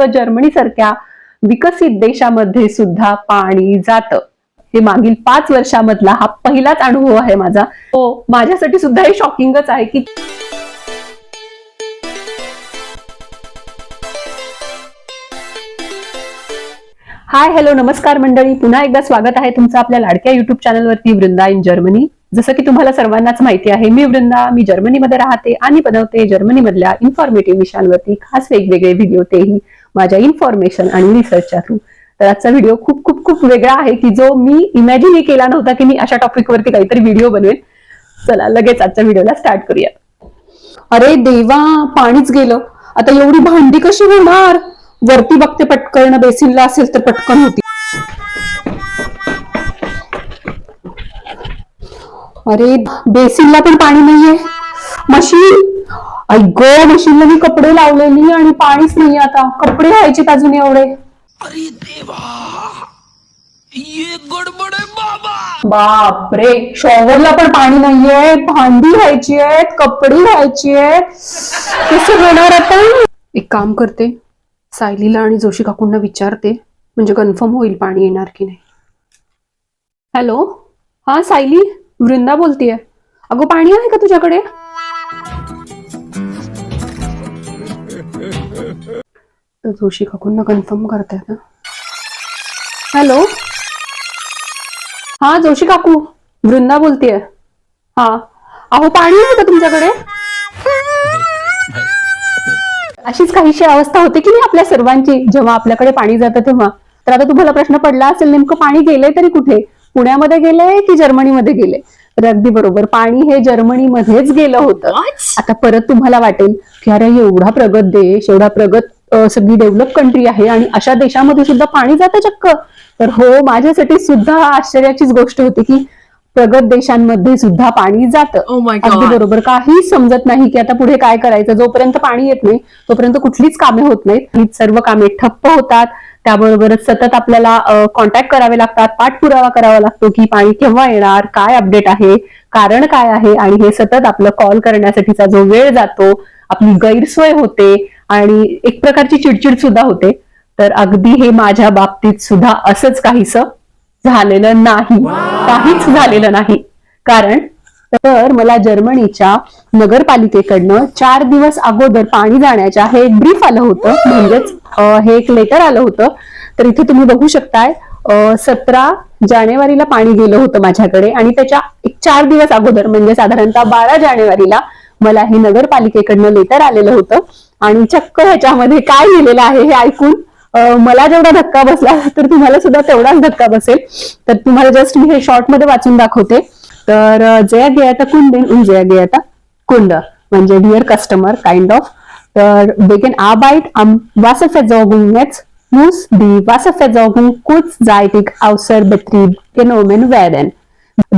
चक्क जर्मनी सारख्या विकसित देशामध्ये सुद्धा पाणी जातं. हे मागील पाच वर्षामधला हा पहिलाच अनुभव आहे माझा. हो माझ्यासाठी सुद्धा हे शॉकिंगच आहे की हाय हॅलो नमस्कार मंडळी. पुन्हा एकदा स्वागत आहे तुमचं आपल्या लाडक्या युट्यूब चॅनलवरती वृंदा इन जर्मनी. जसं की तुम्हाला सर्वांनाच माहिती आहे मी वृंदा मी जर्मनीमध्ये राहते आणि बनवते जर्मनीमधल्या इन्फॉर्मेटिव्ह विषयांवरती खास वेगवेगळे व्हिडिओ तेही. माझ्या इन्फॉर्मेशन आणि रिसर्चच्या थ्रू तर आजचा व्हिडिओ खूप खूप खूप वेगळा आहे की जो मी इमॅजिनही केला नव्हता की मी अशा टॉपिकवरती काहीतरी व्हिडिओ बनवेन. चला लगेच आजच्या व्हिडिओला स्टार्ट करूया. अरे देवा पाणीच गेलं. आता एवढी भांडी कशी होणार? वरती बघते पटकन बेसिनला असेल तर पटकन होती. अरे बेसिनला पण पाणी नाहीये. मशीन ऐक मशीनला मी कपडे लावलेली आणि पाणीच नाहीये आता. कपडे व्हायचे अजून एवढे. अरे देवा ये गडबड आहे बाबा. बापरे शॉवरला पण पाणी नाहीये भांडी व्हायची आहेत कपडे व्हायची आहेत. कसं होणार आता एक काम करते सायलीला आणि जोशी काकूंना विचारते म्हणजे कन्फर्म होईल पाणी येणार की नाही. हॅलो हा सायली वृंदा बोलतीये. अगं पाणी आहे का तुझ्याकडे? तर जोशी काकूंना कन्फर्म करतायत ना? हॅलो हा जोशी काकू. वृंदा बोलतीये. हा. अहो पाणी आहे का तुमच्याकडे? अशीच काहीशी अवस्था होते की नाही आपल्या सर्वांची? जेव्हा आपल्याकडे पाणी जातं तेव्हा. तर आता तुम्हाला प्रश्न पडला असेल नेमकं पाणी गेलंय तरी कुठे? पुण्यामध्ये गेलंय की जर्मनीमध्ये गेले तर अगदी बरोबर पाणी हे जर्मनीमध्येच गेलं होतं. आता परत तुम्हाला वाटेल की अरे एवढा प्रगत देश एवढा प्रगत सगळी डेव्हलप कंट्री आहे आणि अशा देशामध्ये सुद्धा पाणी जातं चक्क. तर हो माझ्यासाठी सुद्धा आश्चर्याचीच गोष्ट होती की प्रगत देशांमध्ये सुद्धा पाणी जातं. Oh अगदी. बरोबर. काही समजत नाही की आता पुढे काय करायचं. जोपर्यंत पाणी येत नाही तोपर्यंत कुठलीच कामे होत नाहीत. ही सर्व कामे ठप्प होतात. त्याबरोबरच सतत आपल्याला कॉन्टॅक्ट करावे लागतात. पाठपुरावा करावा लागतो की पाणी केव्हा येणार काय अपडेट आहे कारण काय आहे आणि हे सतत आपलं कॉल करण्यासाठीचा जो वेळ जातो आपली गैरसोय होते. आणि एक प्रकारची चिडचिड सुद्धा होते. तर अगदी हे माझ्या बाबतीत सुद्धा असंच काहीसं झालेलं नाही. काहीच झालेलं नाही. कारण तर मला जर्मनीच्या नगरपालिकेकडनं चार दिवस अगोदर पाणी जाण्याच्या हे एक ब्रीफ आलं होतं. म्हणजेच हे एक लेटर आलं होतं. तर इथे तुम्ही बघू शकताय सतरा जानेवारीला पाणी गेलं होतं माझ्याकडे आणि त्याच्या एक चार दिवस अगोदर म्हणजे साधारणतः बारा जानेवारीला मला हे नगरपालिकेकडनं लेटर आलेलं होतं. आणि चक्क ह्याच्यामध्ये काय लिहिलेलं आहे हे ऐकून मला जेवढा धक्का बसला तर तुम्हाला सुद्धा तेवढाच धक्का बसेल. तर तुम्हाला जस्ट मी हे शॉर्टमध्ये वाचून दाखवते. तर जया गेयाता कुंड जया गेयाता कुंड म्हणजे डिअर कस्टमर काइंड ऑफ तर दे कॅन आ बाईट वास ऑफ एजॉगुंगच यूज दी वास ऑफ एजॉगुंग कुच जायटिक अवसर बत्री के नोमेन वेदन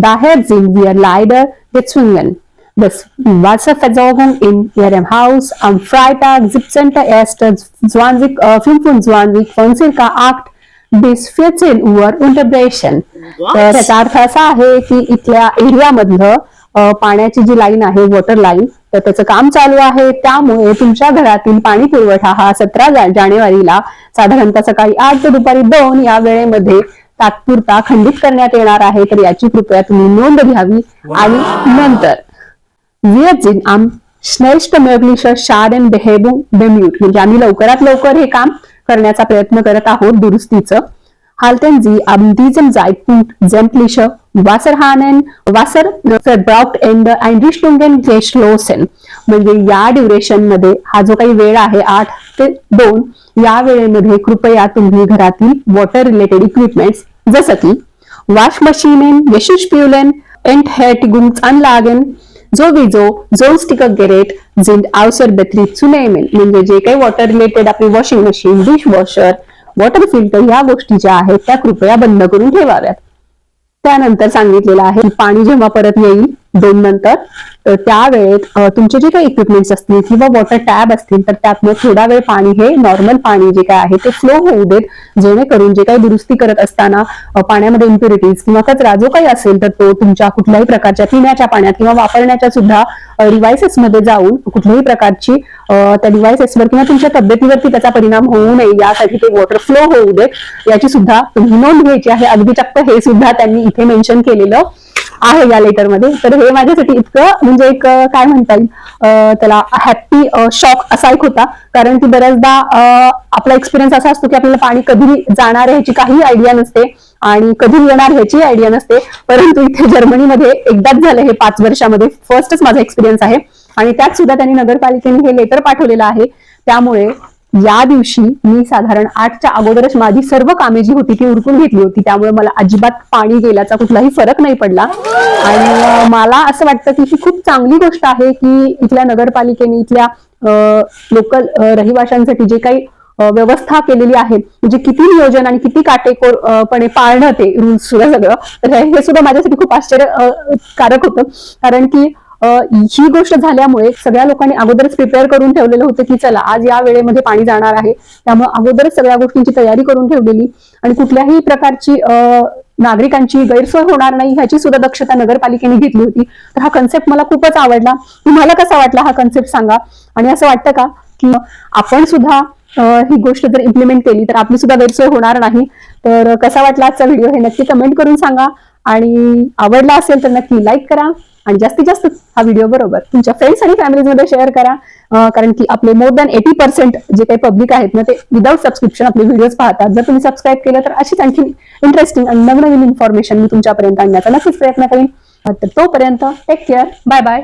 दाहेर जिन वी आर लायडर गेट स्विंगन das Wasserversorgung in Ihrem Haus am Freitag, 17.01.2025 von circa 8 bis 14 Uhr unterbrechen. तर याचा अर्थ असा आहे की इथल्या एरियामधलं अ, पाण्याची जी लाईन आहे वॉटर लाईन तर त्याचं काम चालू आहे. त्यामुळे तुमच्या घरातील पाणी पुरवठा हा सतरा जानेवारीला साधारणतः सकाळी आठ ते दुपारी दोन या वेळेमध्ये तात्पुरता खंडित करण्यात येणार आहे. तर याची कृपया तुम्ही नोंद घ्यावी आणि नंतर Wir sind am schnellstmögliche Schadenbehebung bemüht. म्हणजे आम्ही लवकरात लवकर हे काम करण्याचा प्रयत्न करत आहोत दुरुस्तीचं halten Sie an diesem Zeitpunkt sämtliche Wasserhahnen, Wasserverbrauchende Einrichtungen geschlossen. म्हणजे या ड्युरेशनमध्ये हा जो काही वेळ आहे आठ ते दोन या वेळेमध्ये कृपया तुम्ही घरातील वॉटर रिलेटेड इक्विपमेंट्स जसं की वॉश मशीन वेशिश प्युलेन Waschmaschinen, हेट गुंच अनलागेन sonstige Gerät sind außer Betrieb zu nehmen. म्हणजे जे काही वॉटर रिलेटेड आपली washing machine dishwasher water filter या गोष्टी ज्या आहेत त्या कृपया बंद करून ठेवाव्यात त्यानंतर सांगितलेलं आहे की पाणी जेव्हा परत येईल दोन नंतर. तर त्यावेळेत तुमचे जे काही इक्विपमेंट्स असतील किंवा वॉटर टॅब असतील तर त्यातनं थोडा वेळ पाणी हे नॉर्मल पाणी जे काय आहे ते फ्लो होऊ देत. जेणेकरून जे काही दुरुस्ती करत असताना पाण्यामध्ये इम्प्युरिटीज किंवा कचरा जो काही असेल तर तो तुमच्या कुठल्याही प्रकारच्या पिण्याच्या पाण्यात किंवा वापरण्याच्या सुद्धा डिव्हायसेसमध्ये जाऊन कुठल्याही प्रकारची त्या डिव्हायसेसवर किंवा तुमच्या तब्येतीवरती त्याचा परिणाम होऊ नये यासाठी ते वॉटर फ्लो होऊ देत. याची सुद्धा तुम्ही नोंद घ्यायची आहे. अगदी चक्क हे सुद्धा त्यांनी इथे मेन्शन केलेलं आहे या लेटरमध्ये तर हे माझ्यासाठी इतकं म्हणजे एक काय म्हणता येईल त्याला हॅप्पी शॉक असा एक होता. कारण की बऱ्याचदा आपला एक्सपिरियन्स असा असतो की आपल्याला पाणी कधी जाणार आहे ह्याची काही आयडिया नसते आणि कधी येणार ह्याची आयडिया नसते. परंतु इथे जर्मनीमध्ये एकदाच झालं हे पाच वर्षामध्ये. फर्स्टच माझा एक्सपिरियन्स आहे. आणि त्यात सुद्धा त्यांनी नगरपालिकेने हे लेटर पाठवलेलं आहे. त्यामुळे या दिवशी मी साधारण आठच्या अगोदरच माझी सर्व कामे जी होती ती उरकून घेतली होती. त्यामुळे मला अजिबात पाणी गेल्याचा कुठलाही फरक नाही पडला. आणि मला असं वाटतं की ही खूप चांगली गोष्ट आहे की इथल्या नगरपालिकेने इथल्या लोकल रहिवाशांसाठी जे काही व्यवस्था केलेली आहे म्हणजे किती नियोजन आणि किती काटेकोरपणे पाळणं ते रूल्स सुद्धा सगळं तर हे सुद्धा माझ्यासाठी खूप आश्चर्यकारक होतं. कारण की ही गोष्ट झाल्यामुळे सगळ्या लोकांनी अगोदरच प्रिपेअर करून ठेवलेलं होतं की चला आज या वेळेमध्ये पाणी जाणार आहे. त्यामुळे अगोदरच सगळ्या गोष्टींची तयारी करून ठेवलेली. आणि कुठल्याही प्रकारची नागरिकांची गैरसोय होणार नाही ह्याची सुद्धा दक्षता नगरपालिकेने घेतली होती. तर हा कन्सेप्ट मला खूपच आवडला. तुम्हाला कसा वाटला हा कन्सेप्ट सांगा? आणि असं वाटतं का की आपण सुद्धा ही गोष्ट जर इम्प्लिमेंट केली तर आपली सुद्धा गैरसोय होणार नाही. तर कसा वाटला आजचा व्हिडिओ हे नक्की कमेंट करून सांगा. आणि आवडला असेल तर नक्की लाईक करा. आणि जास्तीत जास्त हा व्हिडिओ बरोबर तुमच्या फ्रेंड्स आणि फॅमिलीजमध्ये शेअर करा. कारण की आपले मोर दॅन एटी पर्सेंट जे काही पब्लिक आहेत ना ते विदाऊट सबस्क्रिप्शन आपले व्हिडिओज पाहतात. जर तुम्ही सबस्क्राईब केलं तर अशीच आणखी इंटरेस्टिंग आणि नवनवीन इन्फॉर्मेशन मी तुमच्यापर्यंत आणण्याचा नक्कीच प्रयत्न करीन. तर तोपर्यंत टेक केअर बाय बाय